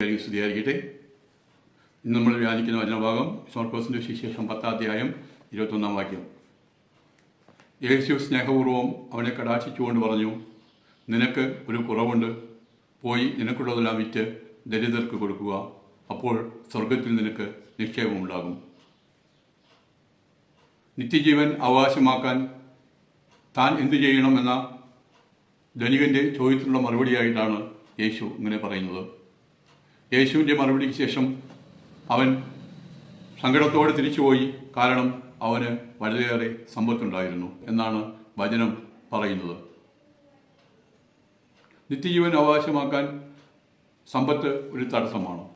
സ്തുതിയായിരിക്കട്ടെ ഇന്ന് നമ്മൾ വ്യാനിക്കുന്ന വചനഭാഗം സോർക്കോസിന്റെ ശിശേഷം പത്താധ്യായം ഇരുപത്തൊന്നാം വാക്യം. യേശു സ്നേഹപൂർവം അവനെ കടാക്ഷിച്ചുകൊണ്ട് പറഞ്ഞു നിനക്ക് ഒരു കുറവുണ്ട്. പോയി നിനക്കുള്ളതെല്ലാം വിറ്റ് ദരിദ്രർക്ക് കൊടുക്കുക. അപ്പോൾ സ്വർഗത്തിൽ നിനക്ക് നിക്ഷേപമുണ്ടാകും. നിത്യജീവൻ അവകാശമാക്കാൻ താൻ എന്തു ചെയ്യണമെന്ന ധനികന്റെ ചോദ്യത്തിനുള്ള മറുപടിയായിട്ടാണ് യേശു ഇങ്ങനെ പറയുന്നത്. യേശുവിന്റെ മറുപടിക്ക് ശേഷം അവൻ സങ്കടത്തോടെ തിരിച്ചുപോയി. കാരണം അവന് വളരെയേറെ സമ്പത്തുണ്ടായിരുന്നു എന്നാണ് വചനം പറയുന്നത്. നിത്യജീവൻ അവകാശമാക്കാൻ സമ്പത്ത് ഒരു തടസ്സമാണ്.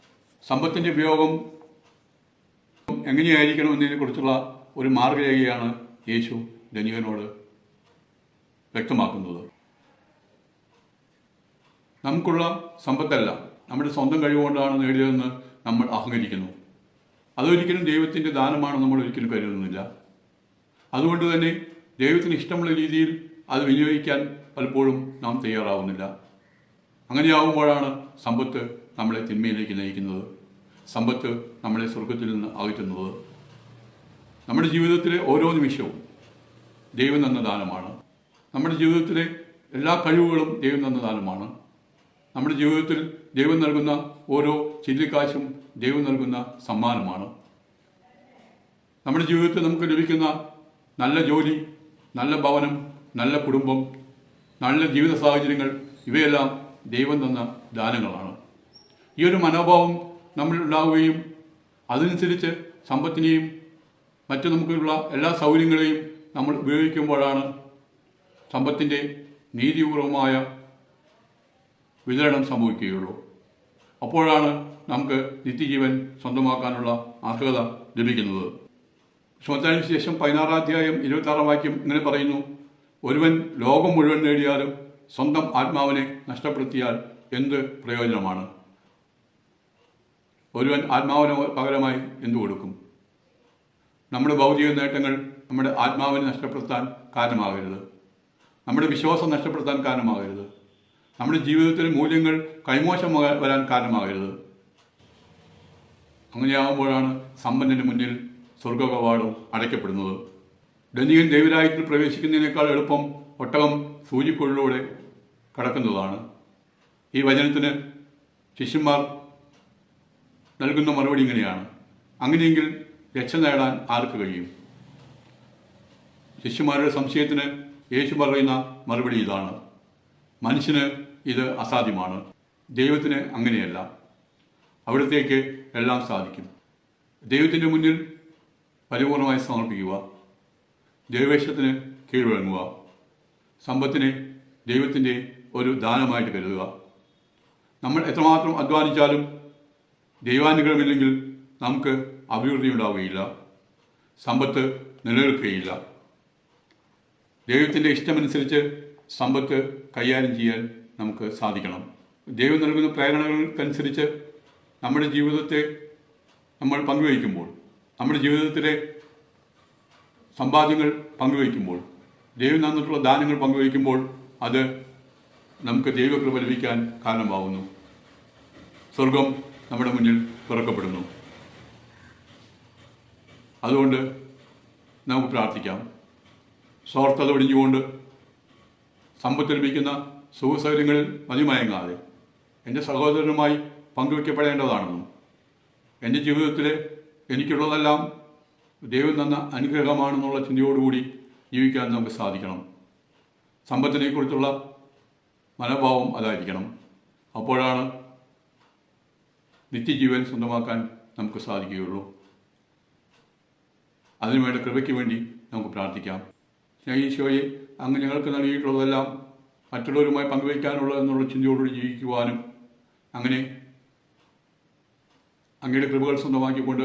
സമ്പത്തിന്റെ ഉപയോഗം എങ്ങനെയായിരിക്കണം എന്നതിനെക്കുറിച്ചുള്ള ഒരു മാർഗരേഖയാണ് യേശു ധനികനോട് വ്യക്തമാക്കുന്നത്. നമുക്കുള്ള സമ്പത്തല്ല. നമ്മുടെ സ്വന്തം കഴിവുകൊണ്ടാണ് നേടിയതെന്ന് നമ്മൾ അഹങ്കരിക്കുന്നു. അതൊരിക്കലും ദൈവത്തിന്റെ ദാനമാണ് നമ്മൾ ഒരിക്കലും കരുതുന്നില്ല. അതുകൊണ്ട് തന്നെ ദൈവത്തിന് ഇഷ്ടമുള്ള രീതിയിൽ അത് വിനിയോഗിക്കാൻ പലപ്പോഴും നാം തയ്യാറാവുന്നില്ല. അങ്ങനെയാവുമ്പോഴാണ് സമ്പത്ത് നമ്മളെ തിന്മയിലേക്ക് നയിക്കുന്നത്. സമ്പത്ത് നമ്മളെ സ്വർഗത്തിൽ നിന്ന് അകറ്റുന്നത്. നമ്മുടെ ജീവിതത്തിലെ ഓരോ നിമിഷവും ദൈവം തന്ന ദാനമാണ്. നമ്മുടെ ജീവിതത്തിലെ എല്ലാ കഴിവുകളും ദൈവം തന്ന ദാനമാണ്. നമ്മുടെ ജീവിതത്തിൽ ദൈവം നൽകുന്ന ഓരോ ചില്ലിക്കാശും ദൈവം നൽകുന്ന സമ്മാനമാണ്. നമ്മുടെ ജീവിതത്തിൽ നമുക്ക് ലഭിക്കുന്ന നല്ല ജോലി നല്ല ഭവനം നല്ല കുടുംബം നല്ല ജീവിത സാഹചര്യങ്ങൾ ഇവയെല്ലാം ദൈവം തന്ന ദാനങ്ങളാണ്. ഈ ഒരു മനോഭാവം നമ്മളിൽ ഉണ്ടാവുകയും അതനുസരിച്ച് സമ്പത്തിനെയും മറ്റു നമുക്കുള്ള എല്ലാ സൗകര്യങ്ങളെയും നമ്മൾ ഉപയോഗിക്കുമ്പോഴാണ് സമ്പത്തിന്റെ നീതിപൂർവമായ വിതരണം സംഭവിക്കുകയുള്ളൂ അപ്പോഴാണ് നമുക്ക് നിത്യജീവൻ സ്വന്തമാക്കാനുള്ള അർഹത ലഭിക്കുന്നത്. ശ്രമത്തിനു ശേഷം പതിനാറാം അധ്യായം ഇരുപത്താറാം വാക്യം ഇങ്ങനെ പറയുന്നു ഒരുവൻ ലോകം മുഴുവൻ നേടിയാലും സ്വന്തം ആത്മാവിനെ നഷ്ടപ്പെടുത്തിയാൽ എന്ത് പ്രയോജനമാണ്? ഒരുവൻ ആത്മാവിന് പകരമായി എന്തു കൊടുക്കും? നമ്മുടെ ഭൗതിക നേട്ടങ്ങൾ നമ്മുടെ ആത്മാവിനെ നഷ്ടപ്പെടുത്താൻ കാരണമാകരുത്. നമ്മുടെ വിശ്വാസം നഷ്ടപ്പെടുത്താൻ കാരണമാകരുത്. നമ്മുടെ ജീവിതത്തിലെ മൂല്യങ്ങൾ കൈമോശം വരാൻ കാരണമാകരുത്. അങ്ങനെയാകുമ്പോഴാണ് സമ്പന്നന് മുന്നിൽ സ്വർഗകവാടം അടയ്ക്കപ്പെടുന്നത്. ധനികൻ ദൈവരായത്തിൽ പ്രവേശിക്കുന്നതിനേക്കാൾ എളുപ്പം ഒട്ടകം സൂചിക്കുള്ളിലൂടെ കടക്കുന്നതാണ്. ഈ വചനത്തിന് ശിഷ്യന്മാർ നൽകുന്ന മറുപടി ഇങ്ങനെയാണ്. അങ്ങനെയെങ്കിൽ രക്ഷ നേടാൻ ആർക്ക് കഴിയും? ശിഷ്യന്മാരുടെ സംശയത്തിന് യേശു പറയുന്ന മറുപടി ഇതാണ്. മനുഷ്യന് ഇത് അസാധ്യമാണ്. ദൈവത്തിന് അങ്ങനെയല്ല. അവിടത്തേക്ക് എല്ലാം സാധിക്കും. ദൈവത്തിന്റെ മുന്നിൽ പരിപൂർണമായി സമർപ്പിക്കുക. ദൈവേശത്തിന് കീഴ്വഴങ്ങുക. സമ്പത്തിനെ ദൈവത്തിന്റെ ഒരു ദാനമായിട്ട് കരുതുക. നമ്മൾ എത്രമാത്രം അധ്വാനിച്ചാലും ദൈവാനുഗ്രഹമില്ലെങ്കിൽ നമുക്ക് അഭിവൃദ്ധി ഉണ്ടാവുകയില്ല. സമ്പത്ത് നിലനിൽക്കുകയില്ല. ദൈവത്തിന്റെ ഇഷ്ടമനുസരിച്ച് സമ്പത്ത് കൈകാര്യം ചെയ്യാൻ നമുക്ക് സാധിക്കണം. ദൈവം നൽകുന്ന പ്രേരണകൾക്കനുസരിച്ച് നമ്മുടെ ജീവിതത്തെ നമ്മൾ പങ്കുവയ്ക്കുമ്പോൾ നമ്മുടെ ജീവിതത്തിലെ സമ്പാദ്യങ്ങൾ പങ്കുവയ്ക്കുമ്പോൾ ദൈവം തന്നിട്ടുള്ള ദാനങ്ങൾ പങ്കുവയ്ക്കുമ്പോൾ അത് നമുക്ക് ദൈവകൃപ ലഭിക്കാൻ കാരണമാവുന്നു. സ്വർഗം നമ്മുടെ മുന്നിൽ തുറക്കപ്പെടുന്നു. അതുകൊണ്ട് നമുക്ക് പ്രാർത്ഥിക്കാം. സ്വാർത്ഥത ഒടിഞ്ഞുകൊണ്ട് സമ്പത്ത് ലഭിക്കുന്ന സുഖസൗകര്യങ്ങളിൽ മതിമയങ്ങാതെ എന്റെ സഹോദരനുമായി പങ്കുവയ്ക്കപ്പെടേണ്ടതാണെന്നും എന്റെ ജീവിതത്തിലെ എനിക്കുള്ളതെല്ലാം ദൈവം തന്ന അനുഗ്രഹമാണെന്നുള്ള ചിന്തയോടുകൂടി ജീവിക്കാൻ നമുക്ക് സാധിക്കണം. സമ്പത്തിനെക്കുറിച്ചുള്ള മനോഭാവം അതായിരിക്കണം. അപ്പോഴാണ് നിത്യജീവൻ സ്വന്തമാക്കാൻ നമുക്ക് സാധിക്കുകയുള്ളൂ. അതിനുവേണ്ട കൃപയ്ക്ക് വേണ്ടി നമുക്ക് പ്രാർത്ഥിക്കാം. സ്നേഹീശോയെ അങ്ങ് ഞങ്ങൾക്ക് നൽകിയിട്ടുള്ളതെല്ലാം മറ്റുള്ളവരുമായി പങ്കുവയ്ക്കാനുള്ള എന്നുള്ള ചിന്തയോടുകൂടി ജീവിക്കുവാനും അങ്ങനെ അങ്ങയുടെ കൃപകൾ സ്വന്തമാക്കിക്കൊണ്ട്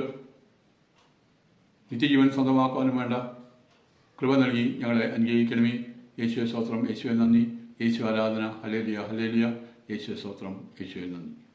നിത്യജീവൻ സ്വന്തമാക്കുവാനും വേണ്ട കൃപ നൽകി ഞങ്ങളെ അനുഗ്രഹിക്കണമേ. യേശുവെ സ്തോത്രം. യേശുവെ നന്ദി. യേശു ആരാധന. ഹലേലിയ ഹലേലിയ യേശുവെ സ്തോത്രം. യേശുവെ നന്ദി.